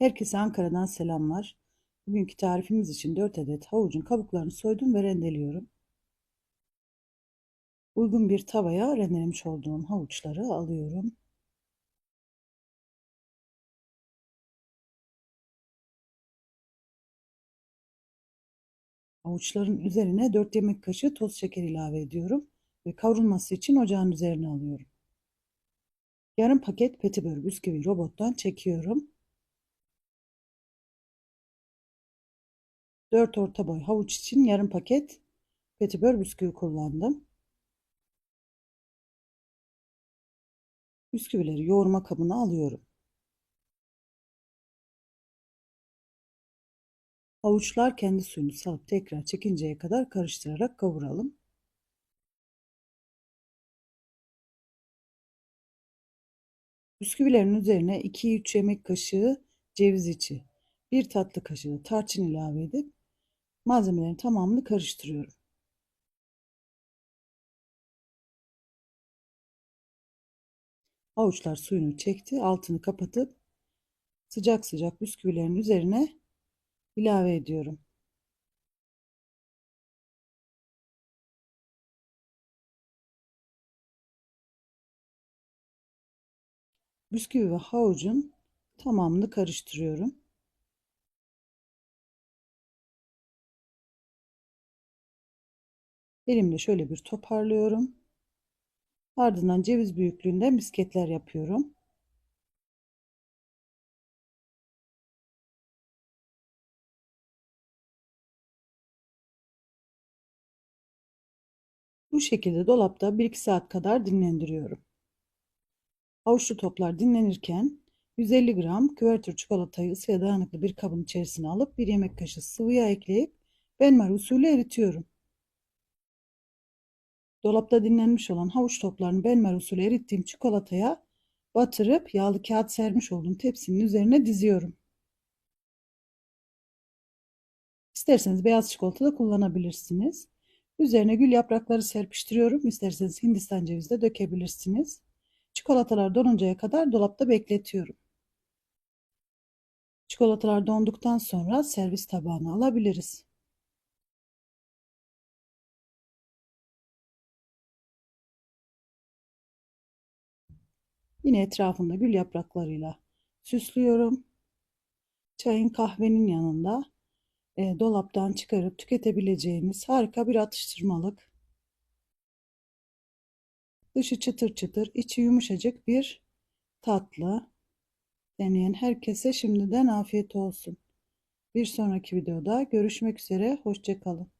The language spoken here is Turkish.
Herkese Ankara'dan selamlar. Bugünkü tarifimiz için 4 adet havucun kabuklarını soydum ve rendeliyorum. Uygun bir tavaya rendelemiş olduğum havuçları alıyorum. Havuçların üzerine 4 yemek kaşığı toz şeker ilave ediyorum ve kavrulması için ocağın üzerine alıyorum. Yarım paket petibör bisküvi robottan çekiyorum. 4 orta boy havuç için yarım paket petibör bisküvi kullandım. Bisküvileri yoğurma kabına alıyorum. Havuçlar kendi suyunu salıp tekrar çekinceye kadar karıştırarak kavuralım. Bisküvilerin üzerine 2-3 yemek kaşığı ceviz içi, 1 tatlı kaşığı tarçın ilave edip malzemelerin tamamını karıştırıyorum. Havuçlar suyunu çekti. Altını kapatıp sıcak sıcak bisküvilerin üzerine ilave ediyorum. Bisküvi ve havucun tamamını karıştırıyorum. Elimle şöyle bir toparlıyorum. Ardından ceviz büyüklüğünde misketler yapıyorum. Bu şekilde dolapta 1-2 saat kadar dinlendiriyorum. Havuçlu toplar dinlenirken 150 gram küvertür çikolatayı ısıya dayanıklı bir kabın içerisine alıp bir yemek kaşığı sıvı yağ ekleyip benmari usulü eritiyorum. Dolapta dinlenmiş olan havuç toplarını benmer usulü erittiğim çikolataya batırıp yağlı kağıt sermiş olduğum tepsinin üzerine diziyorum. İsterseniz beyaz çikolata da kullanabilirsiniz. Üzerine gül yaprakları serpiştiriyorum. İsterseniz hindistan cevizi de dökebilirsiniz. Çikolatalar donuncaya kadar dolapta bekletiyorum. Çikolatalar donduktan sonra servis tabağına alabiliriz. Yine etrafında gül yapraklarıyla süslüyorum. Çayın kahvenin yanında e, dolaptan çıkarıp tüketebileceğiniz harika bir atıştırmalık. Dışı çıtır çıtır, içi yumuşacık bir tatlı. Deneyen herkese şimdiden afiyet olsun. Bir sonraki videoda görüşmek üzere. Hoşçakalın.